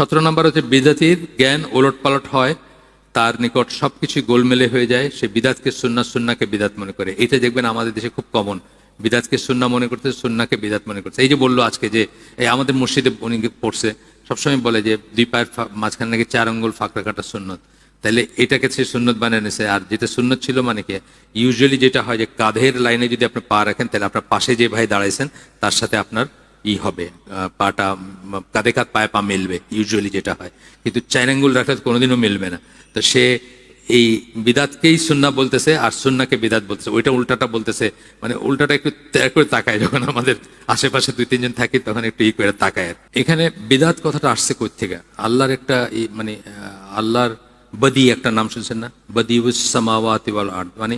সতেরো নম্বর হচ্ছে বিদাতির জ্ঞান ওলট পালট হয়, তার নিকট সব সবকিছু গোলমেলে হয়ে যায়, সে বিদাতকে সুন্না সুন্নাকে বিদাত মনে করে। এটা দেখবেন আমাদের দেশে খুব কমন বিদাতকে সুন্না মনে করতে সুন্নাকে বিদাত মনে করছে এই যে বলল আজকে যে, এই আমাদের মসজিদে উনি পড়ছে, সবসময় বলে যে দুই পায়ের মাঝখানে নাকি চার আঙ্গুল ফাঁকড়া কাটা সুন্নত। তাহলে এটাকে সে সুন্নত বানিয়ে নিছে। আর যেটা সুন্নত ছিল মানে কি ইউজুয়ালি যেটা হয় যে কাঁধের লাইনে যদি আপনি পা রাখেন তাহলে আপনার পাশে যে ভাই দাঁড়াইছেন, তার সাথে আপনার ই হবে পাটা কাঁধে কাঁধ পায়ে পা মিলবে ইউজুয়ালি যেটা হয়। কিন্তু চার আঙ্গুল রাখলে কোনোদিনও মিলবে না। তো সে এই বিদাতকেই সুন্না বলতেছে আর সুন্নাকে বিদাত বলতেছে। ওইটা উল্টাটা বলতেছে মানে উল্টাটা একটু ত্যাগ করে তাকায় যখন আমাদের আশেপাশে দুই, তিনজন থাকি, তখন একটু ই করে তাকায় এখানে বিদাত কথাটা আসছে থেকে আল্লাহর একটা মানে আল্লাহর বদি একটা নাম শুনছেন না? বদি সামাওয়াতি ওয়াল আরদ। মানে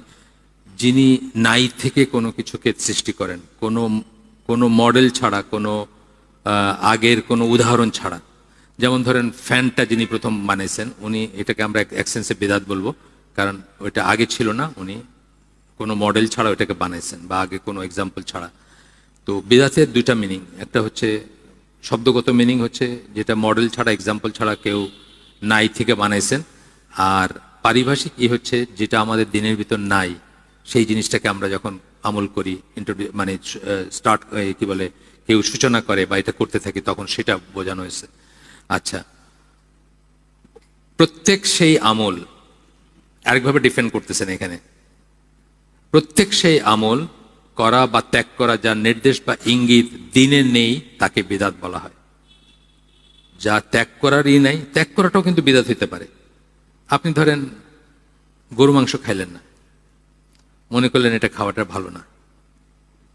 যিনি নাই থেকে কোনো কিছুকে সৃষ্টি করেন, কোনো কোনো মডেল ছাড়া, কোনো আগের কোনো উদাহরণ ছাড়া। যেমন ধরেন ফ্যানটা যিনি প্রথম বানিয়েছেন উনি এটাকে আমরা এক্সেন্সে বেদাত বলব, কারণ ওইটা আগে ছিল না, উনি কোনো মডেল ছাড়া ওইটাকে বানাইছেন বা আগে কোনো এক্সাম্পল ছাড়া। তো বিদাতের দুইটা মিনিং একটা হচ্ছে শব্দগত মিনিং হচ্ছে যেটা মডেল ছাড়া এক্সাম্পল ছাড়া কেউ নাই থেকে বানাইছেন, আর পারিভাষিক ই হচ্ছে যেটা আমাদের দিনের ভিতর নাই, সেই জিনিসটাকে আমরা যখন আমল করি মানে স্টার্ট কি বলে, কেউ সূচনা করে বা এটা করতে থাকি, তখন সেটা বোঝানো হয়েছে। আচ্ছা। প্রত্যেক সেই আমল আরেকভাবে ডিফেন্ড করতেছেন এখানে। প্রত্যেক সেই আমল করা বা ত্যাগ করা যার নির্দেশ বা ইঙ্গিত দিনে নেই, তাকে বিদাত বলা হয়। যা ত্যাগ করারই নাই, ত্যাগ করাটাও কিন্তু বিদাত হইতে পারে। আপনি ধরেন, গরু মাংস খাইলেন না। মনে করলেন এটা খাওয়াটা ভালো না।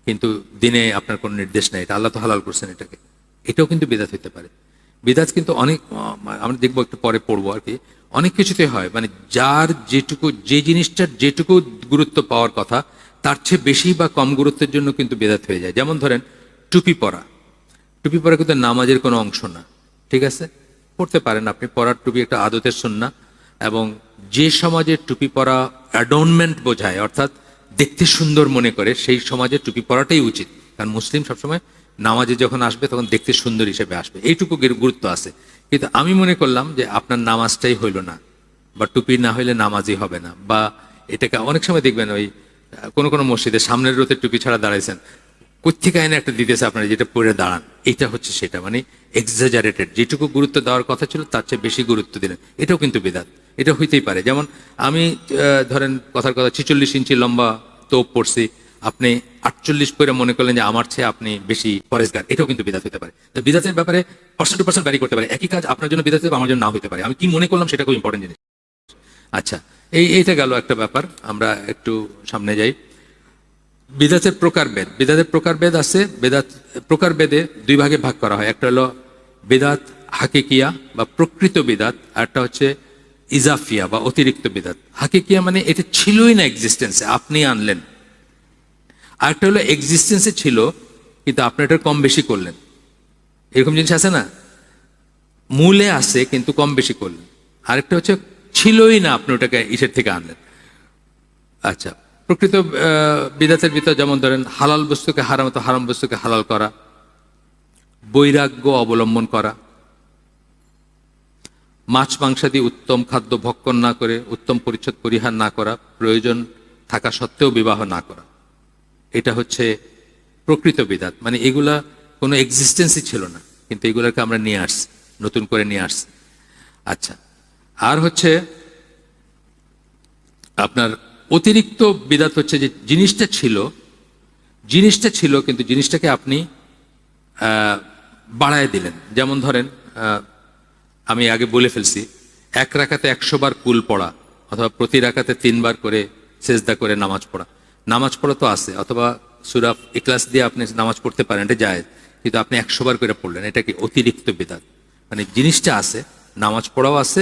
কিন্তু দিনে আপনার কোনো নির্দেশ নেই। এটা আল্লাহ তো হালাল করছেন এটাকে। এটাও কিন্তু বিদাত হইতে পারে। বিদাত কিন্তু অনেক, আমরা দেখব একটু পরে পড়ব আর কি। অনেক কিছুতে হয়। মানে যার যেটুকু, যে জিনিসটার যেটুকু গুরুত্ব পাওয়ার কথা, তার চেয়ে বেশি বা কম গুরুত্বের জন্য কিন্তু বেদাত হয়ে যায়। যেমন ধরেন, টুপি পরা। টুপি পরা কিন্তু নামাজের কোনো অংশ না। ঠিক আছে? পড়তে পারেন আপনি। পরার টুপি একটা আদতের সন্না এবং যে সমাজে টুপি পরা অ্যাডর্নমেন্ট বোঝায়, অর্থাৎ দেখতে সুন্দর মনে করে, সেই সমাজে টুপি পরাটাই উচিত। কারণ মুসলিম সবসময় নামাজে যখন আসবে, তখন দেখতে সুন্দর হিসেবে আসবে। এইটুকু গের- গুরুত্ব আছে। কিন্তু আমি মনে করলাম যে আপনার নামাজটাই হইল না, বা টুপি না হইলে নামাজই হবে না, বা এটাকে অনেক সময় দেখবেন ওই কোনো কোনো মসজিদে সামনের রোতে টুপি ছাড়া দাঁড়াইছেন কোথেকে আইনে একটা দিতেছে আপনারা যেটা পরে দাঁড়ান? এটা হচ্ছে সেটা মানে এক্সাজারেটেড যেটুকু গুরুত্ব দেওয়ার কথা ছিল, তার চেয়ে বেশি গুরুত্ব দিলেন। এটাও কিন্তু বিদাত। এটা হইতেই পারে। যেমন আমি ধরেন কথার কথা, ছিচল্লিশ ইঞ্চি লম্বা তোপ পড়ছি, আপনি আটচল্লিশ করে মনে করলেন যে আমার চেয়ে আপনি বেশি পরেশগার। এটাও কিন্তু বিদাত হতে পারে। তো বিদাতের ব্যাপারে পার্সেন্ট টু পার্সেন্ট ব্যারি করতে পারে। একই কাজ আপনার জন্য বিদাত আমার জন্য না হতে পারে। আমি কি মনে করলাম সেটা খুব ইম্পর্টেন্ট জিনিস। আচ্ছা এই, এইটা গেল একটা ব্যাপার। আমরা একটু সামনে যাই। বিদাতের প্রকারভেদ বিদাতের প্রকারভেদ আছে, বেদাত প্রকারভেদে দুই ভাগে ভাগ করা হয়। একটা হলো বেদাত হাকিকিয়া বা প্রকৃত বিদাত, আর একটা হচ্ছে ইজাফিয়া বা অতিরিক্ত বিদাত। হাকিকিয়া মানে এটা ছিলই না এক্সিস্টেন্সে আপনি আনলেন। আর একটা হলো এক্সিস্টেন্সে ছিল, কিন্তু আপনি এটা কম বেশি করলেন। এরকম জিনিস আছে না? মূলে আছে, কিন্তু কম বেশি করলেন। আরেকটা হচ্ছে, ছিলই না আপনি ওটাকে ইসের থেকে আনলেন। আচ্ছা প্রকৃত বিদাতের ভিতর যেমন ধরেন, হালাল বস্তুকে হারাম, তো হারাম বস্তুকে হালাল করা। বৈরাগ্য অবলম্বন করা। মাছ মাংসাদি উত্তম খাদ্য ভক্ষণ না করে, উত্তম পরিচ্ছদ পরিহার না করা, প্রয়োজন থাকা সত্ত্বেও বিবাহ না করা। এটা হচ্ছে প্রকৃত বিদাত। মানে এগুলা কোনো এক্সিস্টেন্সই ছিল না। কিন্তু এগুলোকে আমরা নিয়ে আসছি, নতুন করে নিয়ে আসছি। আচ্ছা আর হচ্ছে আপনার অতিরিক্ত বিদাত হচ্ছে যে জিনিসটা ছিল জিনিসটা ছিল কিন্তু জিনিসটাকে আপনি বাড়ায় দিলেন। যেমন ধরেন আমি আগে বলে ফেলছি, এক রাখাতে একশো বার কুল পড়া অথবা প্রতি রাখাতে তিনবার করে সেজদা করে নামাজ পড়া। নামাজ পড়া তো আছে, অথবা সুরাফ ইকলাস দিয়ে আপনি নামাজ পড়তে পারেন, এটা যায় কিন্তু আপনি একশো বার করে পড়লেন, এটা কি অতিরিক্ত বিদাত? মানে জিনিসটা আছে, নামাজ পড়াও আছে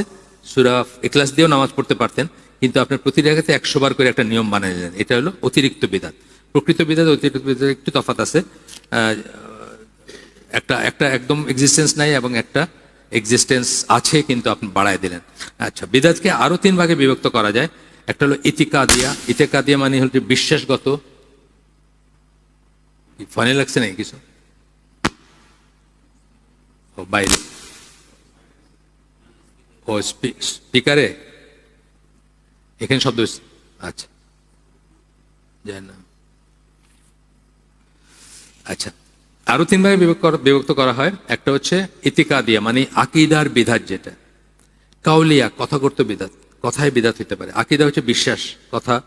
সুরাফ ইকলাস দিয়েও নামাজ পড়তে পারতেন কিন্তু আপনার প্রতি রাখাতে একশো বার করে একটা নিয়ম বানিয়ে নিলেন এটা হলো অতিরিক্ত বিদাত। প্রকৃত বিদাত, অতিরিক্ত বিদাত একটু তফাত আছে। একটা একটা একদম এক্সিস্টেন্স নাই এবং একটা এক্সিস্টেন্স আছে কিন্তু আপনি বাড়ায় দিলেন। আচ্ছা বিদাতকে আরও তিন ভাগে বিভক্ত করা যায়। একটা হলো ইতিকা দিয়া মানে হচ্ছে বিশ্বাসগত। ফানি লাগছে নাকি কিছু? ও বাইরে। ও স্পিকারে? এখানে শব্দ? আচ্ছা। আচ্ছা। আরও তিন ভাগে বিভক্ত করা- হয়। একটা হচ্ছে ইতিকা দিয়া মানে আকিদার বিধাত যেটা। কাউলিয়া কথা করতে বিদাত কথায় বিধাত হইতে পারে। আকিদা হচ্ছে বিশ্বাস, কথা।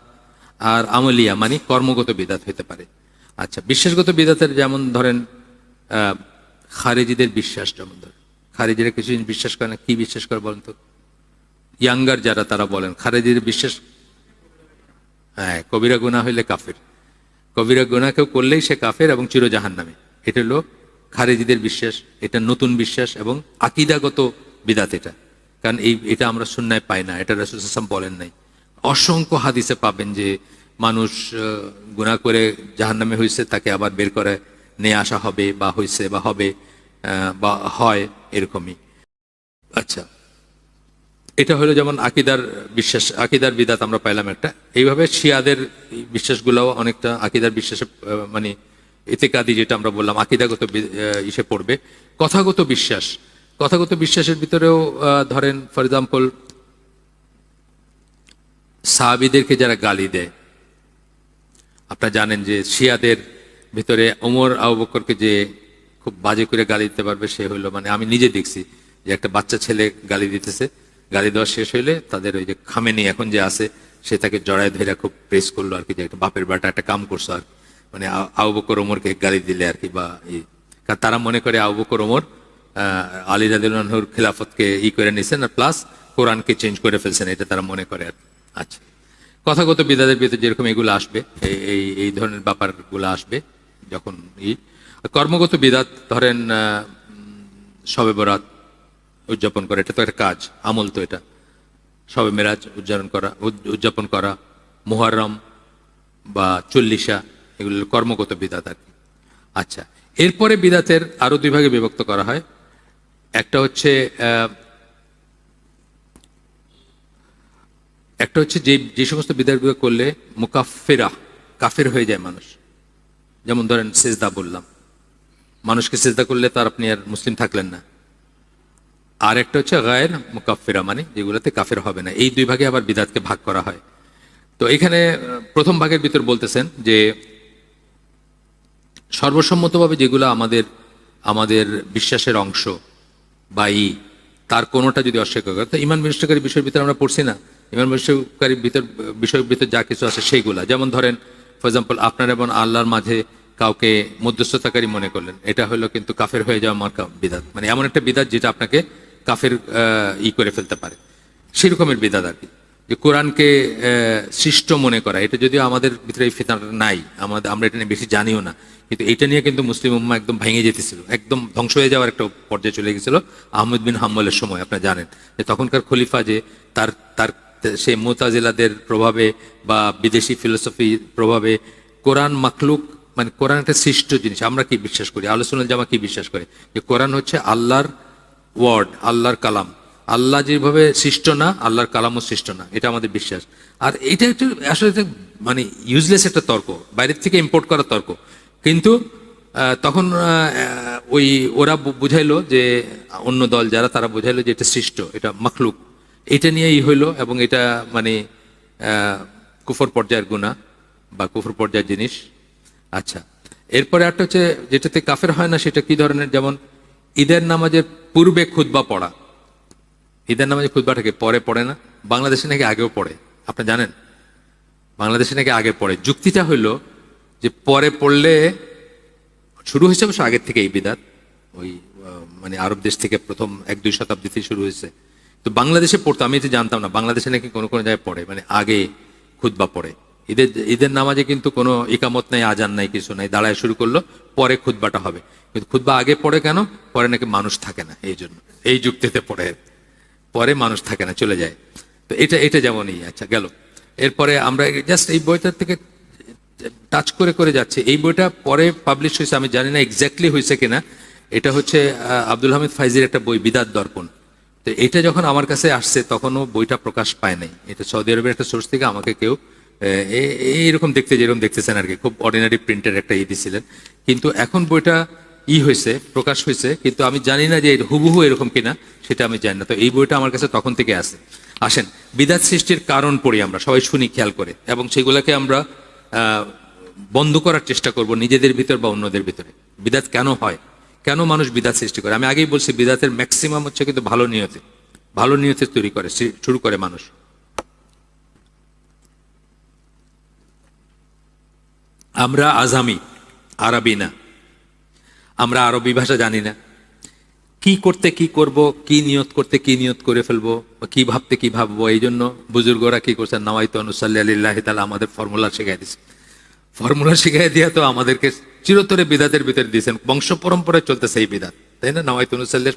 আর আমলিয়া মানে কর্মগত বিধাত হইতে পারে। আচ্ছা বিশ্বাসগত বিধাতের যেমন ধরেন খারেজিদের বিশ্বাস যেমন ধরেন। খারেজিরা কিছু বিশ্বাস করে না, কি বিশ্বাস করে বলেন তো? ইয়াঙ্গার যারা, তারা বলেন খারেজিদের বিশ্বাস হ্যাঁ কবিরা গুণা হইলে কাফের। কবিরা গুণা কেউ করলেই সে কাফের এবং চিরজাহান নামে এটা হলো খারেজিদের বিশ্বাস, এটা নতুন বিশ্বাস এবং আকিদাগত বিদাত এটা। কারণ এই, এটা আমরা সুন্নায় পাই না, এটা রাসুলাম বলেন নাই। অসংখ্য হাদিসে পাবেন যে মানুষ গুণা করে জাহান নামে হয়েছে তাকে আবার বের করে নিয়ে আসা হবে বা হয়েছে বা হবে বা হয় এরকমই। আচ্ছা। এটা হলো যেমন আকিদার বিশ্বাস, আকিদার বিদাত আমরা পাইলাম একটা। এইভাবে শিয়াদের বিশ্বাসগুলোও অনেকটা আকিদার বিশ্বাসে মানে এতেকাদি যেটা আমরা বললাম, আকিদাগত ইসে পড়বে। কথাগত বিশ্বাস, কথাগত বিশ্বাসের ভিতরেও ধরেন ফর এক্সাম্পল সাহাবিদেরকে যারা গালি দেয়, আপনারা জানেন যে শিয়াদের ভিতরে ওমর, আবু বকরকে যে খুব বাজে করে গালি দিতে পারবে, সে হইল মানে আমি নিজে দেখছি যে একটা বাচ্চা ছেলে গালি দিতেছে। গালি দেওয়া শেষ হইলে তাদের ওই যে খামেনি এখন যে আছে, সে তাকে জড়ায় ধরে খুব প্রেস করল আর কি, যে একটা বাপের বাটা একটা কাম করছ আর মানে আ- আবু বকর ওমরকে গালি দিলে আর কি বা এই কারণ তারা মনে করে আবু বকর ওমর আলী রাদিউল্লাহুর খিলাফতকে ই করে নিছেন আর প্লাস কোরআনকে চেঞ্জ করে ফেলছেন, এটা তারা মনে করে আর। আচ্ছা। কথাগত বিদাদের ভিতরে যেরকম এগুলো আসবে, এই- এই ধরনের ব্যাপারগুলো আসবে যখন ই। কর্মগত বিদাত ধরেন শবে বরাত উদযাপন করা, এটা তো একটা কাজ, আমল তো এটা। সবে মেরাজ উদযাপন করা, উদ- উদযাপন করা, মুহররম বা চল্লিশা, এগুলো কর্মগত বিদাত আর কি। আচ্ছা এরপরে বিদাতের আরও দুই ভাগে বিভক্ত করা হয়। একটা হচ্ছে একটা হচ্ছে যে যে সমস্ত বিদায়গুলো করলে মুকাফেরা, কাফের হয়ে যায় মানুষ। যেমন ধরেন সেজদা বললাম। মানুষকে সেজদা করলে তার আপনি আর মুসলিম থাকলেন না। আর একটা হচ্ছে গায়ের মুকাফিরা মানে যেগুলোতে কাফের হবে না। এই দুই ভাগে আবার বিদাতকে ভাগ করা হয়। তো এখানে প্রথম ভাগের ভিতর বলতেছেন যে, সর্বসম্মতভাবে যেগুলো আমাদের আমাদের বিশ্বাসের অংশ বা ই, তার কোনোটা যদি অস্বীকার করে, তো ইমান বিনষ্টকারী বিষয়ের ভিতরে আমরা পড়ছি না। ইমান বিনষ্টকারী ভিতর, বিষয়ের ভিতর যা কিছু আছে সেইগুলা। যেমন ধরেন ফর এক্সাম্পল আপনার এবং আল্লাহর মাঝে কাউকে মধ্যস্থতাকারী মনে করলেন, এটা হলো কিন্তু কাফের হয়ে যাওয়া মার্কা বিদাত। মানে এমন একটা বিদাত যেটা আপনাকে কাফের ই করে ফেলতে পারে। সেরকমের বিদাত আর কি। যে কোরআনকে সৃষ্ট মনে করা, এটা যদিও আমাদের ভিতরে এই ফিতনাটা নাই, আমাদের, আমরা এটা নিয়ে বেশি জানিও না, কিন্তু এটা নিয়ে কিন্তু মুসলিম উম্মা একদম ভেঙে যেতেছিল, একদম ধ্বংস হয়ে যাওয়ার একটা পর্যায়ে চলে গেছিল আহমদ বিন হাম্বলের সময়, আপনারা জানেন। যে তখনকার খলিফা যে, তার তার, সেই মোতাজিলাদের প্রভাবে বা বিদেশি ফিলোসফির প্রভাবে কোরআন মাকলুক মানে কোরআন একটা সৃষ্ট জিনিস, আমরা কি বিশ্বাস করি? আলোচনা জামা কি বিশ্বাস করে? যে কোরআন হচ্ছে আল্লাহর ওয়ার্ড, আল্লাহর কালাম। আল্লাহ যেভাবে সৃষ্ট না, আল্লাহর কালামও সৃষ্ট না। এটা আমাদের বিশ্বাস। আর এটা একটু, আসলে মানে ইউজলেস একটা তর্ক, বাইরের থেকে ইম্পোর্ট করা তর্ক। কিন্তু তখন ওই, ওরা বুঝাইলো যে, অন্য দল যারা, তারা বুঝাইলো যে এটা সৃষ্ট, এটা মখলুক। এটা নিয়েই হইল এবং এটা মানে কুফর পর্যায়ের গুণা বা কুফর পর্যায়ের জিনিস। আচ্ছা এরপরে একটা হচ্ছে, যেটাতে কাফের হয় না, সেটা কি ধরনের? যেমন ঈদের নামাজের পূর্বে খুতবা পড়া। ঈদের নামাজে খুতবাটাকে পরে পড়ে না, বাংলাদেশে নাকি আগেও পড়ে। আপনি জানেন, বাংলাদেশে নাকি আগে পড়ে। যুক্তিটা হইল যে পরে পড়লে শুরু হয়েছে অবশ্য আগের থেকে এই বিদাত, ওই মানে আরব দেশ থেকে প্রথম এক, দুই শতাব্দীতে শুরু হয়েছে। তো বাংলাদেশে পড়তো, আমি এটা জানতাম না, বাংলাদেশে নাকি কোনো কোনো জায়গায় পড়ে মানে আগে খুতবা পড়ে। ঈদের ঈদের নামাজে কিন্তু কোনো ইকামত নাই, আজান নাই, কিছু নাই। দাঁড়ায় শুরু করল, পরে খুতবাটা হবে। কিন্তু খুতবা আগে পড়ে কেন? পরে নাকি মানুষ থাকে না, এই জন্য। এই যুক্তিতে পড়ে। পরে মানুষ থাকে না, চলে যায়। তো এটা এটা যেমনই আচ্ছা গেল। এরপরে আমরা জাস্ট এই বইটার থেকে টাচ করে করে যাচ্ছে। এই বইটা পরে পাবলিশ হয়েছে, আমি জানি না এক্স্যাক্টলি হয়েছে কিনা। এটা হচ্ছে আব্দুল হামিদ ফাইজির একটা বই, বিদাত দর্পণ। তো এটা যখন আমার কাছে আসছে, তখনও বইটা প্রকাশ পায় নাই। এটা সৌদি আরবের একটা সোর্স থেকে আমাকে কেউ এইরকম দেখতে যেরকম দেখতেছেন আর কি, খুব অর্ডিনারি প্রিন্টের একটা ই দিছিলেন। কিন্তু এখন বইটা ই হয়েছে, প্রকাশ হয়েছে, কিন্তু আমি জানি না যে হুবহু এরকম কিনা, সেটা আমি জানি না। তো এই বইটা আমার কাছে তখন থেকে আসে আসেন, বিদাত সৃষ্টির কারণ পড়ি আমরা, সবাই শুনি, খেয়াল করে, এবং সেগুলোকে আমরা বন্ধ করার চেষ্টা করব নিজেদের ভিতর বা অন্যদের ভিতরে। বিদাত কেন হয়? কেন মানুষ বিদাত সৃষ্টি করে? আমি আগেই বলছি, বিদাতের ম্যাক্সিমাম হচ্ছে কিন্তু ভালো নিয়তে ভালো নিয়তে তৈরি করে শুরু করে মানুষ। আমরা আজামি, আরবি না। আমরা আরবি ভাষা জানি না। কি করতে কি করব, কি নিয়ত করতে কি নিয়ত করে ফেলব কি ভাবতে কি ভাববো, এই জন্য বুজুর্গরা কি করছেন নাওয়াইতো অনুসাল্লি আলিল্লাহ তালা আমাদের ফর্মুলা শিখাই দিছে। ফর্মুলা শিখাই দিয়া তো আমাদেরকে চিরতরে বিদাতের ভিতরে দিয়েছেন। বংশ পরম্পরায় চলতেছে এই বিদাত, তাই না? নাওয়াইতো অনুসাল্লি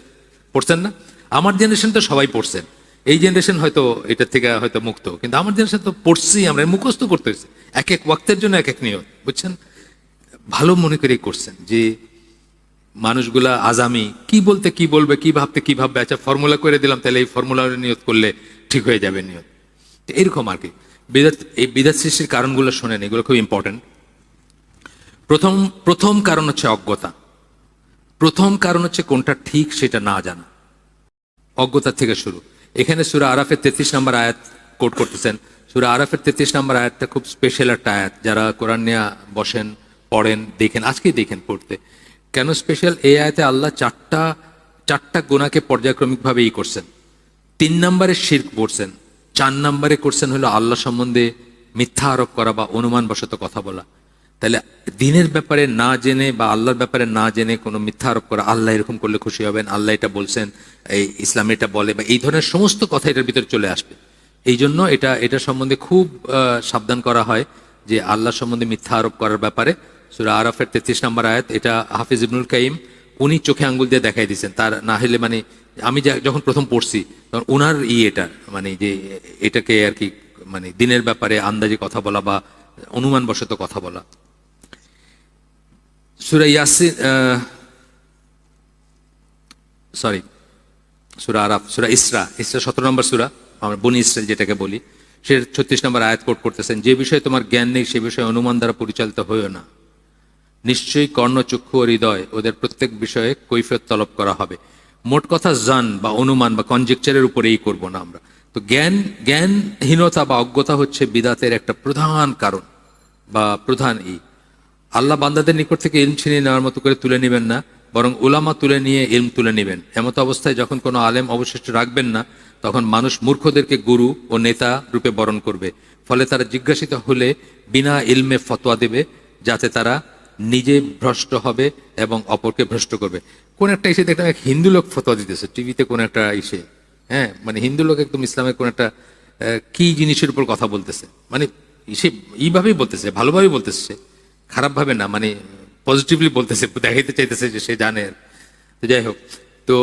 পড়ছেন না? আমার জেনারেশন তো সবাই পড়ছেন। এই জেনারেশন হয়তো এটার থেকে হয়তো মুক্ত। কিন্তু আমার জেনারেশন তো পড়ছি আমরা, মুখস্থ করতে হয়েছে। এক এক ওয়াক্তের জন্য এক এক নিয়ত, বুঝছেন? ভালো মনে করেই করছেন যে, মানুষগুলা আজামি, কি বলতে কি বলবে, কি ভাবতে কি ভাববে আচ্ছা ফর্মুলা করে দিলাম, তাহলে এই ফর্মুলা নিয়ত করলে ঠিক হয়ে যাবে নিয়ত। এরকম আর কি। বিদাত, এই বিদাত সৃষ্টির কারণগুলো শোনেন, এগুলো খুব ইম্পর্টেন্ট প্রথম প্রথম কারণ হচ্ছে অজ্ঞতা। প্রথম কারণ হচ্ছে কোনটা ঠিক সেটা না জানা। অজ্ঞতা থেকে শুরু। এখানে সুরা আরাফের তেত্রিশ নম্বর আয়াত কোট করতেছেন। সুরা আরাফের তেত্রিশ নম্বর আয়াতটা খুব স্পেশাল একটা আয়াত। যারা কোরআন নিয়ে বসেন, পড়েন, দেখেন, আজকেই দেখেন পড়তে। কেন স্পেশাল এই আয়াতে আল্লাহ চারটা চারটা গোনাকে পর্যায়ক্রমিকভাবে ই করছেন। তিন নম্বরে শির্ক পড়ছেন। চার নম্বরে করছেন হলো আল্লাহ সম্বন্ধে মিথ্যা আরোপ করা বা অনুমান বশত কথা বলা। তাহলে দিনের ব্যাপারে না জেনে বা আল্লাহর ব্যাপারে না জেনে কোনো মিথ্যা আরোপ করা, আল্লাহ এরকম করলে খুশি হবেন, আল্লাহ এটা বলছেন, এই ইসলাম এটা বলে, বা এই ধরনের সমস্ত কথা এটার ভিতরে চলে আসবে। এই জন্য এটা এটা সম্বন্ধে খুব সাবধান করা হয় যে আল্লাহ সম্বন্ধে মিথ্যা আরোপ করার ব্যাপারে। সুরা আরফের তেত্রিশ নম্বর আয়াত, এটা হাফিজ ইবনুল কাইম, উনি চোখে আঙ্গুল দিয়ে দেখাই দিয়েছেন। তার না হলে মানে আমি যখন প্রথম পড়ছি, তখন ওনার ই এটা মানে যে এটাকে আর কি মানে দিনের ব্যাপারে আন্দাজে কথা বলা বা অনুমান বশত কথা বলা। সুরা ইয়াসিন সরি সুরা আরাফ সুরা ইসরা ইসরা সতেরো নম্বর সুরা আমরা বনি ইসরায়েল যেটাকে বলি, সে ছত্রিশ নম্বর আয়াত কোট করতেছেন, যে বিষয়ে তোমার জ্ঞান নেই, সে বিষয়ে অনুমান দ্বারা পরিচালিত হয়েও না। নিশ্চয়ই কর্ণচক্ষু ও হৃদয় ওদের প্রত্যেক বিষয়ে কৈফিয়ত তলব করা হবে। মোট কথা জান বা অনুমান বা কনজেকচারের উপরেই করব না আমরা। তো জ্ঞান, জ্ঞানহীনতা বা অজ্ঞতা হচ্ছে বিদাতের একটা প্রধান কারণ বা প্রধান ই। আল্লাহ বান্দাদের নিকট থেকে ইলম ছিনিয়ে নেওয়ার মতো করে তুলে নেবেন না, বরং উলামা তুলে নিয়ে ইলম তুলে নেবেন। এমত অবস্থায় যখন কোনো আলেম অবশিষ্ট রাখবেন না, তখন মানুষ মূর্খদেরকে গুরু ও নেতা রূপে বরণ করবে। ফলে তারা জিজ্ঞাসিত হলে বিনা ইলমে ফতোয়া দেবে, যাতে তারা নিজে ভ্রষ্ট হবে এবং অপরকে ভ্রষ্ট করবে। কোন একটা ইসে দেখলাম এক হিন্দু লোক ফতোয়া দিতেছে, টিভিতে কোন একটা ইসে। হ্যাঁ মানে হিন্দু লোক একদম ইসলামের কোন একটা কি জিনিসের উপর কথা বলতেছে। মানে সে এইভাবেই বলতেছে, ভালোভাবেই বলতেছে খারাপভাবে না মানে পজিটিভলি বলতেছে, দেখাইতে চাইতেছে যে সে জানে। তো যাই হোক, তো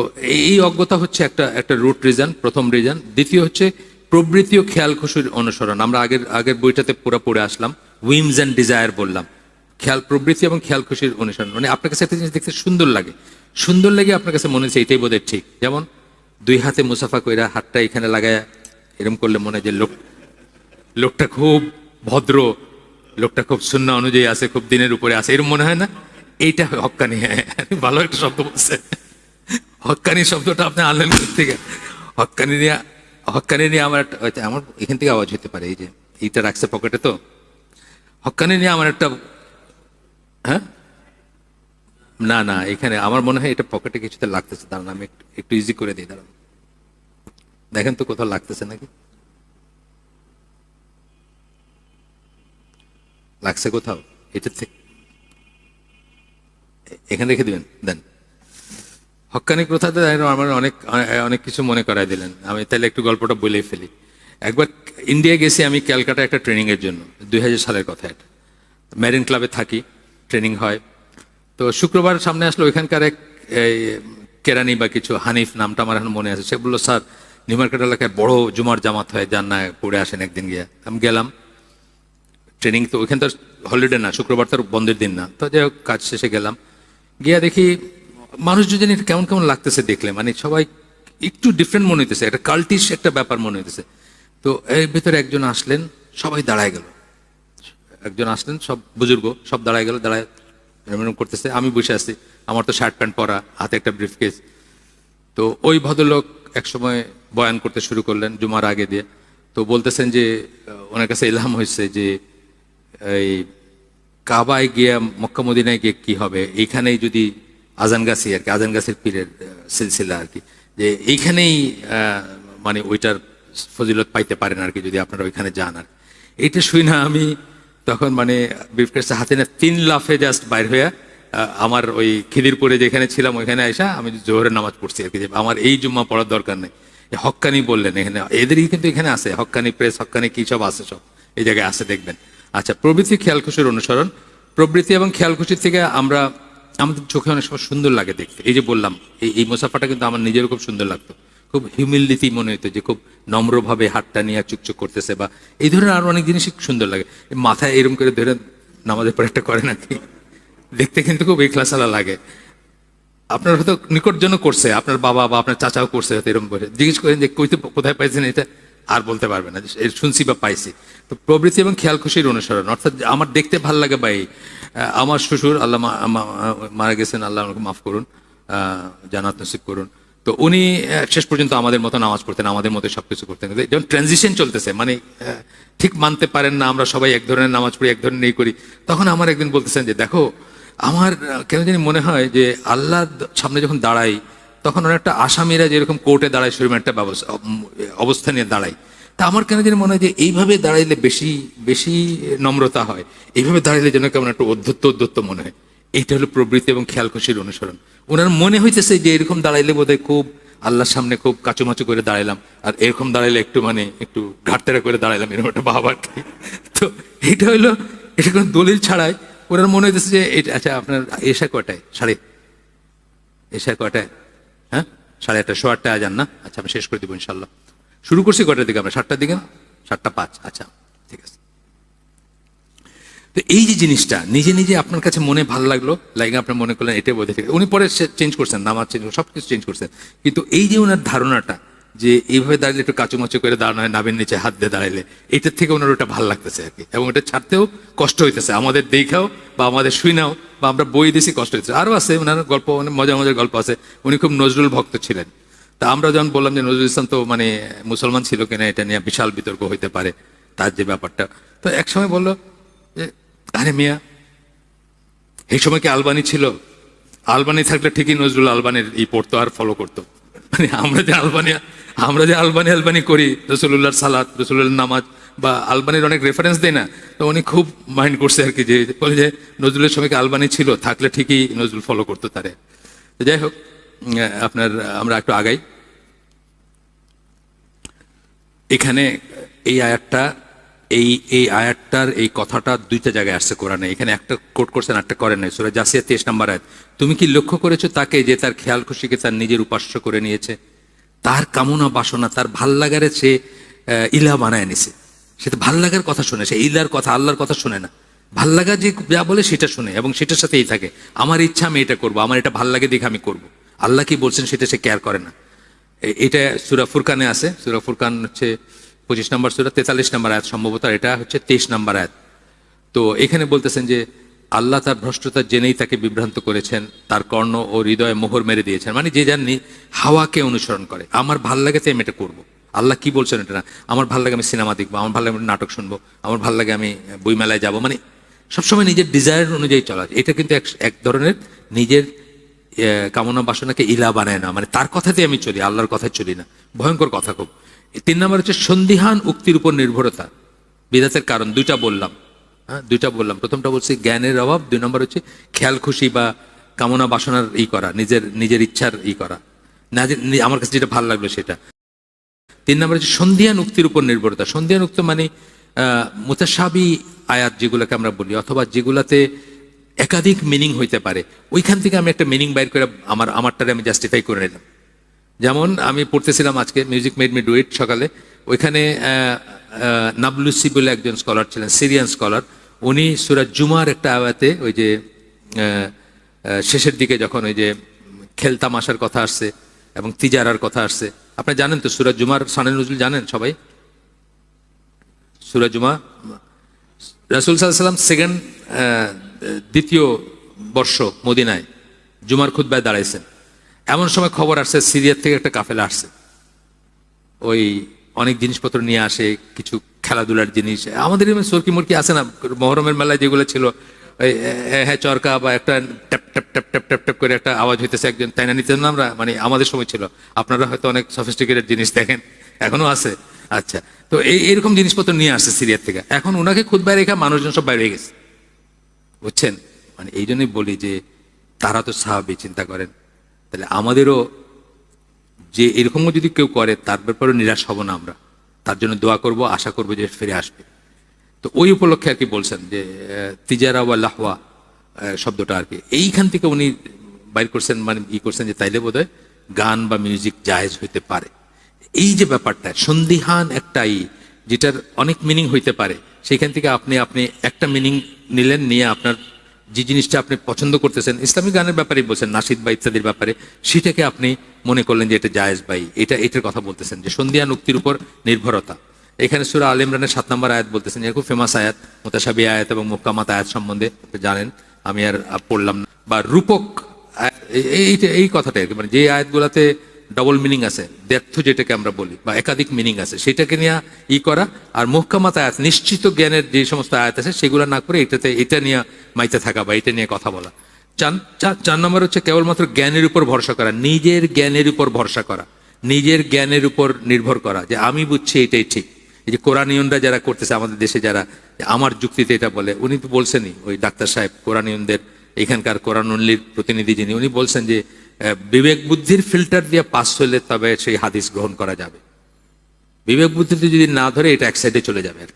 এই অজ্ঞতা হচ্ছে একটা একটা রুট রিজন প্রথম রিজন দ্বিতীয় হচ্ছে প্রবৃত্তি ও খেয়াল খুশির অনুসরণ। আমরা আগের আগের বইটাতে পুরো পড়ে আসলাম উইমস অ্যান্ড ডিজায়ার বললাম। খেয়াল, প্রবৃত্তি এবং খেয়াল খুশির অনুসরণ। মানে আপনার কাছে একটা জিনিস দেখতে সুন্দর লাগে। সুন্দর লাগে আপনার কাছে মনে হচ্ছে এটাই বোধহয় ঠিক। যেমন দুই হাতে মুসাফা কইরা হাতটা এখানে লাগায় এরকম করলে মনে হয় যে লোক, লোকটা খুব ভদ্র লোকটা খুব শূন্য অনুযায়ী আছে, খুব দিনের উপরে আছে এরকম মনে হয় না? এইটা হক্কানি হ্যাঁ ভালো একটা শব্দ বলছে। হক্কানি শব্দটা আপনি আনলেন থেকে? হক্কানি নিয়ে হক্কানি নিয়ে আমার আমার এখান থেকে আওয়াজ হতে পারে, এই যে, এইটা রাখছে পকেটে তো। হক্কানি নিয়ে আমার একটা হ্যাঁ? না না, এখানে আমার মনে হয় এটা পকেটে কিছুতে লাগতেছে, দাঁড়ান, আমি একটু ইজি করে দিই, দাঁড়ান। দেখেন তো কোথাও লাগতেছে নাকি? লাগছে কোথাও? এটা থেকে এখানে রেখে দিবেন, দেন। হক্কানি প্রথাতে আমার অনেক অনেক কিছু মনে করাই দিলেন। আমি তাহলে একটু গল্পটা বলেই ফেলি। একবার ইন্ডিয়া গেছি আমি ক্যালকাটা একটা ট্রেনিং এর জন্য, দুই হাজার সালের কথা এটা। ম্যারিন ক্লাবে থাকি, ট্রেনিং হয়। তো শুক্রবার সামনে আসলো ওইখানকার এক কেরানি বা কিছু, হানিফ নামটা আমার এখন মনে আছে। সে বলল, স্যার, নিউ মার্কেট এলাকায় বড় জুমার জামাত হয় যান না পড়ে আসেন একদিন গিয়ে। আমি গেলাম। ট্রেনিং তো ওইখানে তো হলিডে না, শুক্রবার তো আর বন্ধের দিন না। তো যাই হোক, কাজ শেষে গেলাম। গিয়া দেখি মানুষ যদি কেমন কেমন লাগতেছে দেখলে। মানে সবাই একটু ডিফারেন্ট মনে হইতেছে, একটা কাল্টিশ একটা ব্যাপার মনে হইতেছে। তো এর ভিতরে একজন আসলেন, সবাই দাঁড়ায় গেল। একজন আসলেন, সব বুজুর্গ, সব দাঁড়ায় গেল, দাঁড়ায় করতেছে। আমি বসে আছি, আমার তো শার্ট প্যান্ট পরা, হাতে একটা ব্রিফকেস তো ওই ভদ্রলোক একসময় বয়ান করতে শুরু করলেন, জুমার আগে দিয়ে। তো বলতেছেন যে ওনার কাছে এলহাম হয়েছে যে এই কাবায় গিয়া মক্কা মদিনায় গিয়ে কি হবে? এইখানেই যদি আজান গাছি আর কি আজান গাছের পীরের সিলসিলা আর কি। যে এইখানেই মানে ওইটার ফজিলত পাইতে পারেন আর কি যদি আপনারা ওইখানে যান আর এইটা শুই না আমি তখন মানে ব্রিফকেসটা হাতে না তিন লাফে জাস্ট বাইর আহ, আমার ওই খিদিরপুরে যেখানে ছিলাম ওইখানে আসা আমি জোহরের নামাজ পড়ছি আর কি। আমার এই জুম্মা পড়ার দরকার নেই। হক্কানি বললেন এখানে এদেরই কিন্তু এখানে আছে হক্কানি প্রেস হক্কানি কি সব আছে সব। এই জায়গায় আছে দেখবেন। আচ্ছা প্রবৃত্তি খেয়াল খুশির অনুসরণ। প্রবৃত্তি এবং খেয়াল খুশির থেকে আমরা, আমাদের চোখে অনেক সময় সুন্দর লাগে দেখতে। এই যে বললাম, এই এই মোসাফাটা কিন্তু আমার নিজেরও খুব সুন্দর লাগতো। খুব হিউমিলিটি মনে হতো যে খুব নম্রভাবে হাতটা নিয়ে চুকচুক করতেছে বা এই ধরনের আরও অনেক জিনিসই সুন্দর লাগে। মাথায় এরকম করে ধরে নামাজের পর একটা করে নাকি? দেখতে কিন্তু খুব ইখলাসালা লাগে। আপনার হয়তো নিকটজন করছে, আপনার বাবা বা আপনার চাচাও করছে হয়তো এরকম করে। জিজ্ঞেস করেন যে কইতে, কোথায় পাইছেন এটা? আর বলতে পারবে না শুনছি বা পাইছি। তো প্রবৃত্তি এবং খেয়াল খুশির অনুসরণ অর্থাৎ আমার দেখতে ভালো লাগে আহ, আমার শ্বশুর আল্লাহ মারা গেছেন আল্লাহ আমাকে মাফ করুন জানাত নসিব করুন। তো উনি শেষ পর্যন্ত আমাদের মতো নামাজ পড়তেন আমাদের মতো সবকিছু করতেন। যেমন ট্রানজিশন চলতেছে মানে ঠিক মানতে পারেন না আমরা সবাই এক ধরনের নামাজ পড়ি এক ধরনের এই করি তখন আমার একদিন বলতেছেন যে দেখো আমার কেন জানি মনে হয় যে আল্লাহ সামনে যখন দাঁড়াই তখন অনেকটা আসামিরা যেরকম কোর্টে দাঁড়ায়, সেরকম একটা ব্যবস্থা অবস্থা নিয়ে দাঁড়ায়। তা আমার কেন যেন মনে হয় যে এইভাবে দাঁড়াইলে বেশি বেশি নম্রতা হয়। এইভাবে দাঁড়াইলে যেন কেমন একটা অধ্যত্ত অধ্যত্ত মনে হয়। এইটা হলো প্রবৃত্তি এবং খেয়াল খুশির অনুসরণ। ওনার মনে হইতেছে যে এরকম দাঁড়াইলে বোধহয় খুব আল্লাহর সামনে খুব কাচুমাচু করে দাঁড়াইলাম। আর এরকম দাঁড়াইলে একটু মানে একটু ঘাটতেরা করে দাঁড়াইলাম, এরকম একটা কি। তো এটা হলো, এটা কোনো দলিল ছাড়াই ওনার মনে হইতেছে যে এটা আচ্ছা আপনার এসা কটায়? সাড়ে? এসা কয়টায় হ্যাঁ সাড়ে আটটা শো আটটায় আজান না? আচ্ছা আমি শেষ করে দিব ইনশাল্লাহ শুরু করছি কটার দিকে? আমরা সাতটার দিকে? সাতটা পাঁচ। আচ্ছা ঠিক আছে। তো এই যে জিনিসটা, নিজে নিজে আপনার কাছে মনে ভালো লাগল, লাইক আপনার মনে করলেন এটাই বোধ উনি পরে চেঞ্জ করছেন, নামাজ চেঞ্জ সব কিছু চেঞ্জ করছেন। কিন্তু এই যে ওনার ধারণাটা, যে এইভাবে দাঁড়ালে একটু কাচুমাচু করে দাঁড়ানো হয়, নাবের নিচে হাত দিয়ে দাঁড়াইলে, এটার থেকে ওনার ওটা ভালো লাগতেছে আর কি। এবং এটা ছাড়তেও কষ্ট হইতেছে। আমাদের দেখাও বা আমাদের শুইনাও বা আমরা বই দিছি, কষ্ট হইতেছে আরও আছে ওনার গল্প অনেক মজার মজার গল্প আছে। উনি খুব নজরুল ভক্ত ছিলেন। তা আমরা যখন বললাম যে নজরুল ইসলাম তো মানে মুসলমান ছিল কিনা, এটা নিয়ে বিশাল বিতর্ক হইতে পারে, তার যে ব্যাপারটা। তো এক সময় বলল যে, আরে মিয়া, এই সময় কি আলবানি ছিল? আলবানি থাকলে ঠিকই নজরুল আলবানির ই পড়তো আর ফলো করতো। মানে আমরা যে আলবানি, আমরা যে আলবানি আলবানি করি রসুল্লাহর সালাত রসুল্লাহর নামাজ বা আলবানির অনেক রেফারেন্স দেয় না, তো উনি খুব মাইন্ড করছে আর কি যে, বলে যে নজরুলের সময় আলবানি ছিল, থাকলে ঠিকই নজরুল ফলো করতো তারে। যাই হোক আপনার, আমরা একটু আগাই। এখানে এই আয়াতটা, এই এই আয়াতটার এই কথাটা দুইটা জায়গায় আসছে কোরআনে। এখানে একটা কোট করছেন একটা করেন নাই। সুরা জাসিয়া তেইশ নাম্বার আয়াত, তুমি কি লক্ষ্য করেছ তাকে যে তার খেয়াল খুশিকে তার নিজের উপাস্য করে নিয়েছে? তার কামনা বাসনা, তার ভালো লাগারে সে ইলা বানায় নিছে। সে তো ভালো লাগার কথা শুনে, সে ইলার কথা, আল্লাহর কথা শুনে না। ভালো লাগা যে যা বলে সেটা শুনে এবং সেটার সাথেই থাকে। আমার ইচ্ছা আমি এটা করব, আমার এটা ভালো লাগে দেখে আমি করব। আল্লাহ কি বলছেন সেটা সে কেয়ার করে না। এটা সুরা ফুরকানে আছে, সুরা ফুরকান হচ্ছে পঁচিশ নম্বর সুরা, তেতাল্লিশ নম্বর আয়াত সম্ভবত এটা হচ্ছে তেইশ নম্বর আয়াত। তো এখানে বলতেছেন যে, আল্লাহ তার ভ্রষ্টতা জেনেই তাকে বিভ্রান্ত করেছেন, তার কর্ণ ও হৃদয়ে মোহর মেরে দিয়েছেন। মানে যে যার নি- হাওয়াকে অনুসরণ করে, আমার ভালো লাগে তাই আমি এটা করব। আল্লাহ কি বলছেন এটা না? আমার ভালো লাগে আমি সিনেমা দেখব, আমার ভালো লাগে নাটক শুনব, আমার ভালো লাগে আমি বইমেলায় যাব। মানে সবসময় নিজের ডিজায়ার অনুযায়ী চলা। এটা কিন্তু এক এক ধরনের নিজের কামনা বাসনাকে ইলা বানায় না। মানে তার কথাতে আমি চলি, আল্লাহর কথায় চলি না। ভয়ঙ্কর কথা খুব। তিন নম্বর হচ্ছে সন্দিহান উক্তির উপর নির্ভরতা। বিদাতের কারণ, দুইটা বললাম। হ্যাঁ দুইটা বললাম। প্রথমটা বলছি জ্ঞানের অভাব, দুই নম্বর হচ্ছে খেয়াল খুশি বা কামনা বাসনার ই করা, নিজের নিজের ইচ্ছার ই করা। না, আমার কাছে যেটা ভালো লাগল সেটা। তিন নম্বর হচ্ছে সন্ধিয়ান উক্তির উপর নির্ভরতা। সন্ধিয়ান উক্ত মানে মোতাসাবি আয়াত যেগুলোকে আমরা বলি, অথবা যেগুলাতে একাধিক মিনিং হইতে পারে। ওইখান থেকে আমি একটা মিনিং বাইর করে আমার, আমারটারে আমি জাস্টিফাই করে নিলাম। যেমন আমি পড়তেছিলাম আজকে music made me do it সকালে। ওইখানে নাবলুসি বলে একজন স্কলার ছিলেন সিরিয়ান স্কলার উনি সুরাজ জুমার একটা আয়াতে ওই যে শেষের দিকে যখন ওই যে খেলতামাশার কথা আসছে এবং তিজারার কথা আসছে আপনি জানেন তো সুরাজ জুমার সানে নজরুল জানেন সবাই? সুরাজ জুমা? রাসুল সাল্লাম সেকেন্ড দ্বিতীয় বর্ষ মদিনায় জুমার খুদ্ায় দাঁড়াইছেন। এমন সময় খবর আসছে, সিরিয়ার থেকে একটা কাফেলা আসছে। ওই অনেক জিনিসপত্র নিয়ে আসে, কিছু খেলাধুলার জিনিস। আমাদের সরকি মুরকি আছে না? মহরমের মেলায় যেগুলো ছিল হ্যাঁ চরকা বা একটা tap tap tap tap tap tap করে একটা আওয়াজ হইতেছে একজন। তাই না নিতেন আমরা? মানে আমাদের সময় ছিল। আপনারা হয়তো অনেক সফিস্টিকেটেড জিনিস দেখেন, এখনও আছে। আচ্ছা তো এই, এরকম জিনিসপত্র নিয়ে আসছে সিরিয়ার থেকে। এখন ওনাকে খুদ বাইরে রেখে মানুষজন সব বাইরে গেছে। বুঝছেন? মানে এই জন্যই বলি যে, তারা তো স্বাভাবিক, চিন্তা করেন। তাহলে আমাদেরও যে এরকমও যদি কেউ করে, তার ব্যাপারে নিরাশ হব না আমরা। তার জন্য দোয়া করব, আশা করব যে ফিরে আসবে। তো ওই উপলক্ষে আর কি বলছেন যে তিজারা ওয়া লাহওয়া শব্দটা আর কি। এইখান থেকে উনি বাইর করছেন মানে ই করছেন যে তাইলে বোধহয় গান বা মিউজিক জায়েজ হইতে পারে। এই যে ব্যাপারটা, সন্দিহান একটাই যেটার অনেক মিনিং হইতে পারে সেখান থেকে আপনি আপনি একটা মিনিং নিলেন, নিয়ে আপনার যে জিনিসটা আপনি পছন্দ করতেছেন ইসলামিক গানের ব্যাপারেই বলছেন, নাসিদ বা ইত্যাদির ব্যাপারে, সেটাকে আপনি মনে করলেন যে এটা জায়েজ বাই এটা, এটার কথা বলতেছেন যে সন্ধিয়ান উক্তির উপর নির্ভরতা। এখানে সুরা আল ইমরানের সাত নম্বর আয়াত বলতেছেন খুব ফেমাস আয়াত মোতাসাবি আয়াত এবং মোকামাত আয়াত সম্বন্ধে জানেন আমি আর পড়লাম না। বা রূপক এই- এই এই কথাটা আর কি, মানে যে আয়াতগুলাতে ডবল মিনিং আছে দ্ব্যর্থ যেটাকে আমরা বলি বা একাধিক মিনিং আছে সেটাকে নিয়ে ই করা আর মুহকামাত আয়াত নিশ্চিত জ্ঞানের যে সমস্ত আয়াত আছে সেগুলো না করে এটাতে এটা নিয়ে মাইতে থাকা বা এটা নিয়ে কথা বলা। চার- চার নম্বর হচ্ছে কেবলমাত্র জ্ঞানের উপর ভরসা করা নিজের জ্ঞানের উপর ভরসা করা নিজের জ্ঞানের উপর নির্ভর করা যে আমি বুঝছি এটাই ঠিক। এই যে কোরআনিয়নরা যারা করতেছে, আমাদের দেশে যারা, আমার যুক্তিতে এটা বলে, উনি তো বলছেনই, ওই ডাক্তার সাহেব, কোরআনিয়নদের, এখানকার কোরআনুল্লির প্রতিনিধি যিনি, উনি বলছেন যে বিবেক বুদ্ধির ফিল্টার দিয়ে পাস হলে তবে সেই হাদিস গ্রহণ করা যাবে। বিবেক বুদ্ধিতে যদি না ধরে, এটা এক সাইডে চলে যাবে আর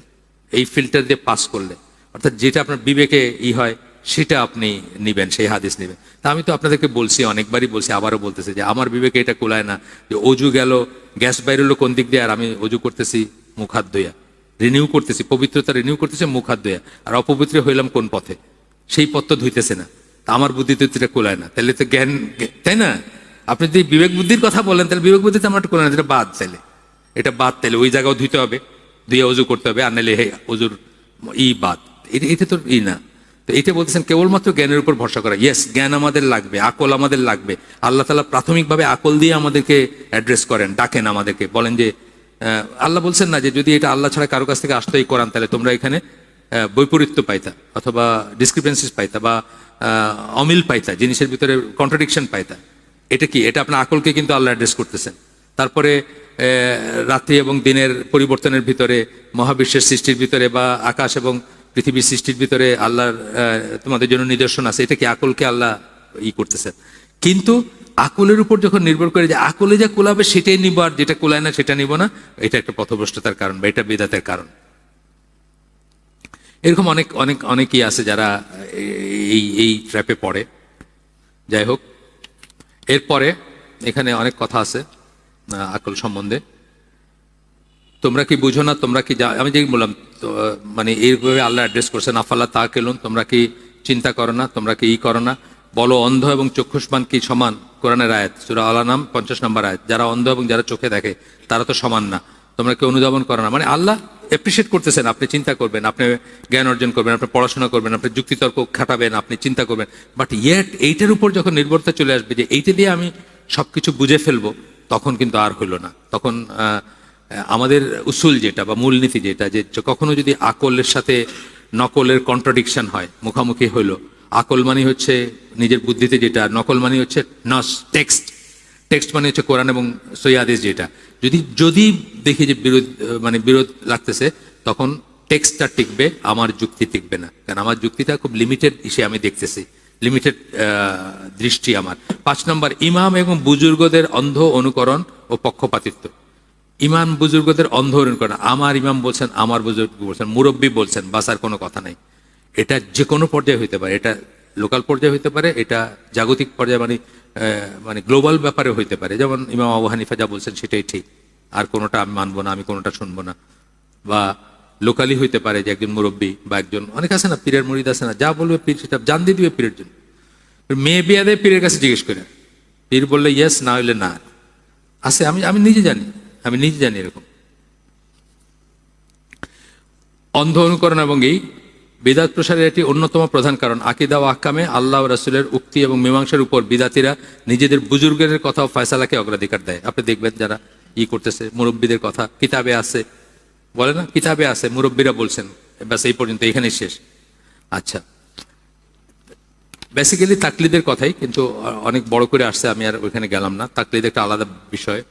এই ফিল্টার দিয়ে পাস করলে, অর্থাৎ যেটা আপনার বিবেকে ই হয়, সেটা আপনি নিবেন, সেই হাদিস নেবেন। তা আমি তো আপনাদেরকে বলছি, অনেকবারই বলছি, আবারও বলতেছি যে, আমার বিবেকে এটা কুলায় না, যে অজু গেল, গ্যাস বাইরেলো কোন দিক দিয়ে, আর আমি অজু করতেছি মুখ হাত ধোয়া রিনিউ করতেছি, পবিত্রতা রিনিউ করতেছে মুখ হাত ধোয়া আর অপবিত্র হইলাম কোন পথে? সেই পথ তো ধুইতেছে না। আমার বুদ্ধিতে এটা কুলায় না। তাহলে তো জ্ঞান, তাই না? আপনি যদি বিবেক বুদ্ধির কথা বলেন, তাহলে বিবেক বুদ্ধিতে আমার কোলায় না, এটা বাদ তাইলে। এটা বাদ তাইলে, ওই জায়গাও ধুইতে হবে ধুয়ে অজু করতে হবে, আর নাহলে হে অজুর ই বাদ। এটা এটা তো ই না। তো এটা বলতেছেন, কেবলমাত্র জ্ঞানের উপর ভরসা করা। ইয়েস জ্ঞান আমাদের লাগবে, আকল আমাদের লাগবে। আল্লাহ তালা প্রাথমিকভাবে আকল দিয়ে আমাদেরকে অ্যাড্রেস করেন, ডাকেন আমাদেরকে। বলেন যে আল্লাহ বলছেন না যে যদি এটা আল্লাহ ছাড়া কারও কাছ থেকে আসতেই করান তাহলে তোমরা এখানে বৈপরীত্য পাইতা, অথবা ডিসক্রিপেন্সিস পাইতা, বা অমিল পাইতা, জিনিসের ভিতরে কন্ট্রাডিকশন পাইতা। এটা কি? এটা আপনার আকলকে কিন্তু আল্লাহ অ্যাড্রেস করতেছেন। তারপরে রাত্রি এবং দিনের পরিবর্তনের ভিতরে, মহাবিশ্বের সৃষ্টির ভিতরে, বা আকাশ এবং পৃথিবীর সৃষ্টির ভিতরে আল্লাহর তোমাদের জন্য নিদর্শন আছে। এটা কি আকলকে আল্লাহ ই করতেছেন? কিন্তু আকলের উপর যখন নির্ভর করে যে আকলে যা কোলাবে সেটাই নিব আর যেটা কোলায় না সেটা নিব না, এটা একটা পথভ্রষ্টতার কারণ বা এটা বেদাতের কারণ। এরকম অনেক অনেক, অনেকেই আছে যারা এই এই ট্র্যাপে পড়ে। যাই হোক, এরপরে এখানে অনেক কথা আছে আকল সম্বন্ধে। তোমরা কি বুঝো না, তোমরা কি আমি যে বললাম মানে এইভাবে আল্লাহ অ্যাড্রেস করছেন, আফাল্লা তা কেলুন তোমরা কি চিন্তা করো না, তোমরা কি ই করো না বলো, অন্ধ এবং চক্ষুষ্মান কি সমান? কোরআনের আয়াত, সুরা আল্লাহ নাম পঞ্চাশ নম্বর আয়াত। যারা অন্ধ এবং যারা চোখে দেখে, তারা তো সমান না। তোমরা কি অনুধাবন করো না? মানে আল্লাহ অ্যাপ্রিসিয়েট করতেছেন, আপনি চিন্তা করবেন, আপনি জ্ঞান অর্জন করবেন, আপনি পড়াশোনা করবেন, আপনি যুক্তিতর্ক খাটাবেন, আপনি চিন্তা করবেন। বাট ইয়েট এইটার উপর যখন নির্ভরতা চলে আসবে যে এইটা দিয়ে আমি সব কিছু বুঝে ফেলব, তখন কিন্তু আর হইল না। তখন আমাদের উসুল যেটা বা মূলনীতি যেটা, য- কখনো যদি আকলের সাথে নকলের কন্ট্রাডিকশন হয়, মুখামুখি হইল আকল মানে হচ্ছে নিজের বুদ্ধিতে যেটা নকল মানে হচ্ছে নস, টেক্সট। টেক্সট মানে হচ্ছে কোরআন এবং সৈয়াদেশ যেটা। যদি যদি দেখি যে বিরোধ মানে বিরোধ লাগতেছে, তখন টেক্সটটা টিকবে, আমার যুক্তি টিকবে না। কারণ আমার যুক্তিটা খুব লিমিটেড ইসে আমি দেখতেছি। লিমিটেড দৃষ্টি আমার। পাঁচ নম্বর, ইমাম এবং বুজুর্গদের অন্ধ অনুকরণ ও পক্ষপাতিত্ব। ইমাম বুজুর্গদের অন্ধ অনুকরণ। আমার ইমাম বলছেন, আমার বুজুর্গ বলছেন, মুরব্বী বলছেন বাসার কোনো কথা নাই। এটা যে কোনো পর্যায়ে হইতে পারে, এটা লোকাল পর্যায়ে হইতে পারে, এটা জাগতিক পর্যায়ে মানে মানে গ্লোবাল ব্যাপারে হইতে পারে। যেমন ইমাম আবু হানিফা যা বলছেন সেটাই ঠিক। আর কোনোটা আমি মানবো না, আমি কোনোটা শুনব না। বা লোকালি হইতে পারে যে একজন মুরব্বী বা একজন, অনেক আছে না, পীরের মুরিদ আছে না, যা বলবে পীর সেটা জান দিয়ে দিবে পীরের জন্য। মেয়ে বিয়া দেয় পীরের কাছে জিজ্ঞেস করে, পীর বললে ইয়েস না হইলে না। আছে, আমি আমি নিজে জানি, আমি নিজে জানি এরকম। অন্ধ অনুকরণ এবং এই বিদাত প্রসারের এটি অন্যতম প্রধান কারণ। আকিদা ও আহকামে আল্লাহ রাসূলের উক্তি এবং মীমাংসার উপর বিদাতিরা নিজেদের বুজুর্গের কথা ও ফয়সালাকে অগ্রাধিকার দেয়। আপনি দেখবেন যারা ই করতেছে, মুরব্বীদের কথা, কিতাবে আছে। বলে না? কিতাবে আছে, মুরব্বীরা বলছেন, ব্যাস এই পর্যন্ত, এখানেই শেষ। আচ্ছা। বেসিক্যালি তাকলিদের কথাই, কিন্তু অনেক বড় করে আসছে, আমি আর ওইখানে গেলাম না। তাকলিদ একটা আলাদা বিষয়।